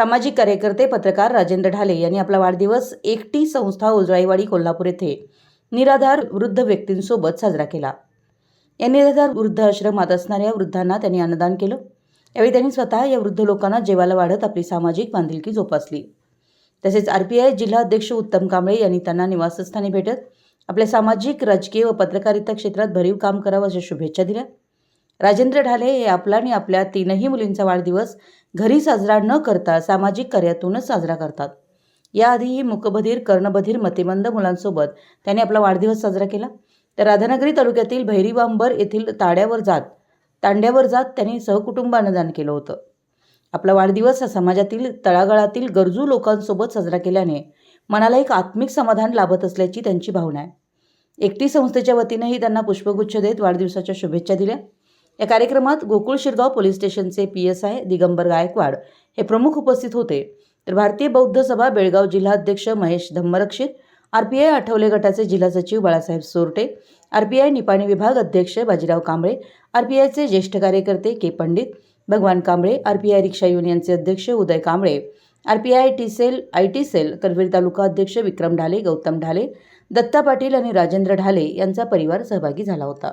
सामाजिक कार्यकर्ते पत्रकार राजेंद्र ढाले यांनी आपला वाढदिवस एकटी संस्था उजळाईवाडी कोल्हापूर येथे निराधार वृद्ध व्यक्तींसोबत साजरा केला. या निराधार वृद्ध आश्रमात असणाऱ्या वृद्धांना त्यांनी अन्नदान केलं. यावेळी त्यांनी स्वतः या वृद्ध लोकांना जेवायला वाढत आपली सामाजिक बांधिलकी जोपासली. तसेच आर पी आय जिल्हा अध्यक्ष उत्तम कांबळे यांनी त्यांना निवासस्थानी भेटत आपल्या सामाजिक राजकीय व पत्रकारिता क्षेत्रात भरीव काम करावं अशा शुभेच्छा दिल्या. राजेंद्र ढाले हे आपला आणि आपल्या तीनही मुलींचा वाढदिवस घरी साजरा न करता सामाजिक कार्यातूनच साजरा करतात. याआधीही मुकबधीर कर्णबधीर मतिमंद मुलांसोबत त्यांनी आपला वाढदिवस साजरा केला. तर राधानगरी तालुक्यातील भैरीबांबर येथील ताड्यावर जात तांड्यावर जात त्यांनी सहकुटुंब अन्नदान केलं होतं. आपला वाढदिवस हा समाजातील तळागाळातील गरजू लोकांसोबत साजरा केल्याने मनाला एक आत्मिक समाधान लाभत असल्याची त्यांची भावना आहे. एकटी संस्थेच्या वतीनंही त्यांना पुष्पगुच्छ देत वाढदिवसाच्या शुभेच्छा दिल्या. या कार्यक्रमात गोकुळ शिरगाव पोलीस स्टेशनचे P S I Digambar Gaikwad हे प्रमुख उपस्थित होते. तर भारतीय बौद्ध सभा बेळगाव जिल्हाध्यक्ष Mahesh Dhammarakshit R P I Athawale गटाचे जिल्हा सचिव Balasaheb Sorte R P I Nipani विभाग अध्यक्ष बाजीराव कांबळे आर पी आयचे ज्येष्ठ कार्यकर्ते K Pandit Bhagwan Kamble R P I rickshaw युनियनचे अध्यक्ष Uday Kamble R P I T cell I T cell Karvir taluka अध्यक्ष विक्रम ढाले गौतम ढाले दत्ता पाटील आणि राजेंद्र ढाले यांचा परिवार सहभागी झाला होता.